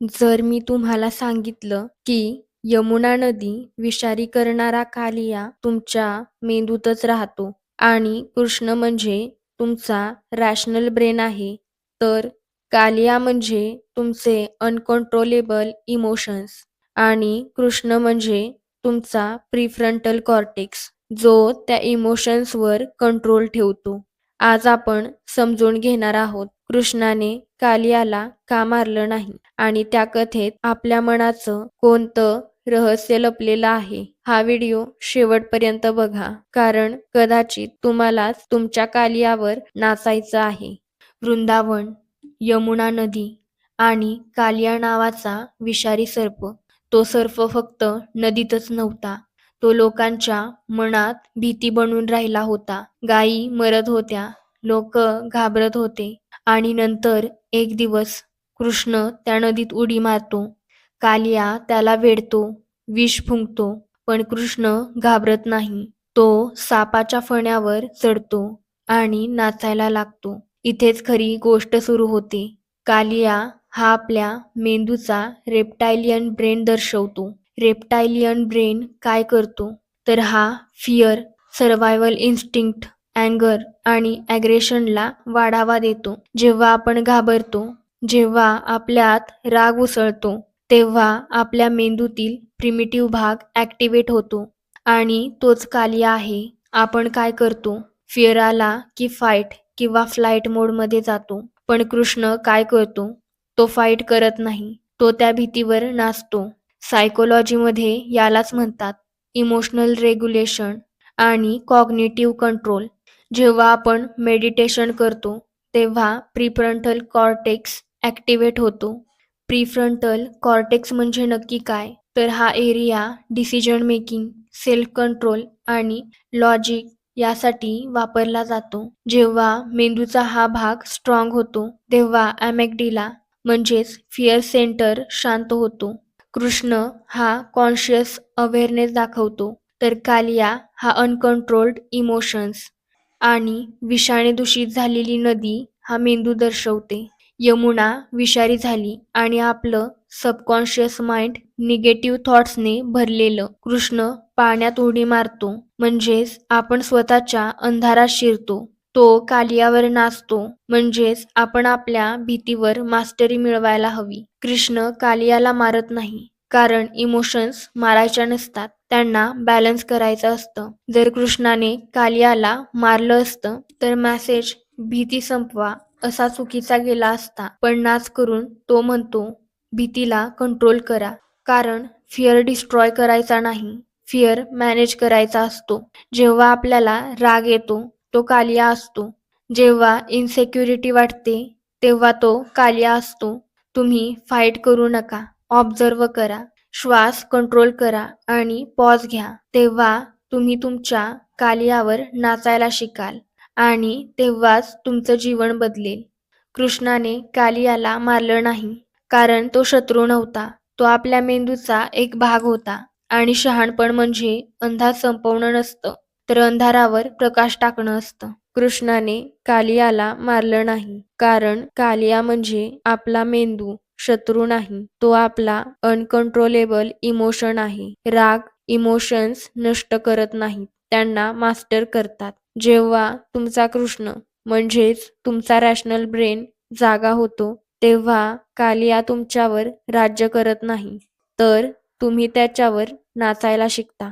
जर मी तुम्हाला सांगितलं की यमुना नदी विषारी करणारा कालिया तुमच्या मेंदूतच राहतो आणि कृष्ण म्हणजे तुमचा रॅशनल ब्रेन आहे तर कालिया म्हणजे तुमचे अनकंट्रोलेबल इमोशन्स आणि कृष्ण म्हणजे तुमचा प्रिफ्रंटल कॉर्टेक्स जो त्या इमोशन्सवर कंट्रोल ठेवतो. आज आपण समजून घेणार आहोत कृष्णाने कालियाला का मारलं नाही? आणि त्या कथेत आपल्या मनाचं कोणतं रहस्य लपलेलं आहे? हा व्हिडिओ शेवटपर्यंत बघा. कारण कदाचित तुम्हालाच तुमच्या कालियावर नाचायचं आहे. वृंदावन यमुना नदी आणि कालिया नावाचा विषारी सर्प. तो सर्प फक्त नदीतच नव्हता. तो लोकांच्या मनात भीती बनून राहिला होता. गायी मरत होत्या. लोक घाबरत होते. आणि नंतर एक दिवस कृष्ण त्या नदीत उडी मारतो. कालिया त्याला वेढतो विष फुंकतो पण कृष्ण घाबरत नाही. तो सापाच्या फण्यावर चढतो आणि नाचायला लागतो. इथेच खरी गोष्ट सुरू होते. कालिया हा आपल्या मेंदूचा रेप्टायलियन ब्रेन दर्शवतो. रेप्टायलियन ब्रेन काय करतो? तर हा फिअर सर्वायवल इन्स्टिंक्ट अँगर आणि ॲग्रेशनला वाढावा देतो. जेव्हा आपण घाबरतो जेव्हा आपल्यात राग उसळतो तेव्हा आपल्या मेंदूतील प्रिमिटिव्ह भाग ॲक्टिवेट होतो आणि तोच कालिया आहे. आपण काय करतो? फिअर आला की फाईट किंवा फ्लाईट मोडमध्ये जातो. पण कृष्ण काय करतो? तो फाईट करत नाही. तो त्या भीतीवर नाचतो. सायकोलॉजीमध्ये यालाच म्हणतात. इमोशनल रेग्युलेशन आणि कॉग्नेटिव्ह कंट्रोल जेव्हा आपण मेडिटेशन करतो तेव्हा प्रीफ्रंटल कॉर्टेक्स ॲक्टिवेट होतो. प्रीफ्रंटल कॉर्टेक्स म्हणजे नक्की काय? तर हा area decision making self control आणि लॉजिक यासाठी वापरला जातो. जेव्हा मेंदूचा हा भाग स्ट्रॉंग होतो तेव्हा ॲमेक्डिला म्हणजेच फिअर सेंटर शांत होतो. कृष्ण हा कॉन्शियस अवेअरनेस दाखवतो. तर कालिया हा अनकंट्रोल्ड इमोशन्स आणि विषाणे दूषित झालेली नदी हा मेंदू दर्शवते. यमुना विषारी झाली आणि आपलं सबकॉन्शियस माइंड निगेटिव्ह थॉट्सने भरलेलं कृष्ण पाण्यात उडी मारतो. म्हणजेच आपण स्वतःच्या अंधारात शिरतो. तो कालियावर नाचतो. म्हणजेच आपण आपल्या भीतीवर मास्टरी मिळवायला हवी. कृष्ण कालियाला मारत नाही. कारण इमोशन्स मारायच्या नसतात. त्यांना बॅलन्स करायचं असतं. जर कृष्णाने कालियाला मारलं असतं तर मॅसेज भीती संपवा असा चुकीचा गेला असता. पण नाच करून तो म्हणतो भीतीला कंट्रोल करा. कारण फिअर डिस्ट्रॉय करायचा नाही. फिअर मॅनेज करायचा असतो. जेव्हा आपल्याला राग येतो तो कालिया असतो. जेव्हा इन्सेक्युरिटी वाटते तेव्हा तो कालिया असतो. तुम्ही फाईट करू नका. ऑब्झर्व करा. श्वास कंट्रोल करा आणि पॉज घ्या. तेव्हा तुम्ही तुमच्या कालियावर नाचायला शिकाल आणि तेव्हाच तुमचं जीवन बदलेल. कृष्णाने कालियाला मारलं नाही कारण तो शत्रू नव्हता. तो आपल्या मेंदूचा एक भाग होता आणि शहाणपण म्हणजे अंधार संपवणं नसतं तर अंधारावर प्रकाश टाकणं असतं. कृष्णाने कालियाला मारलं नाही कारण कालिया म्हणजे आपला मेंदू. शत्रू नाही. तो आपला अनकंट्रोलेबल इमोशन आहे. राग इमोशन्स नष्ट करत नाहीत त्यांना मास्टर करतात. जेव्हा तुमचा कृष्ण म्हणजेच तुमचा रॅशनल ब्रेन जागा होतो तेव्हा कालिया तुमच्यावर राज्य करत नाही. तर तुम्ही त्याच्यावर नाचायला शिकता.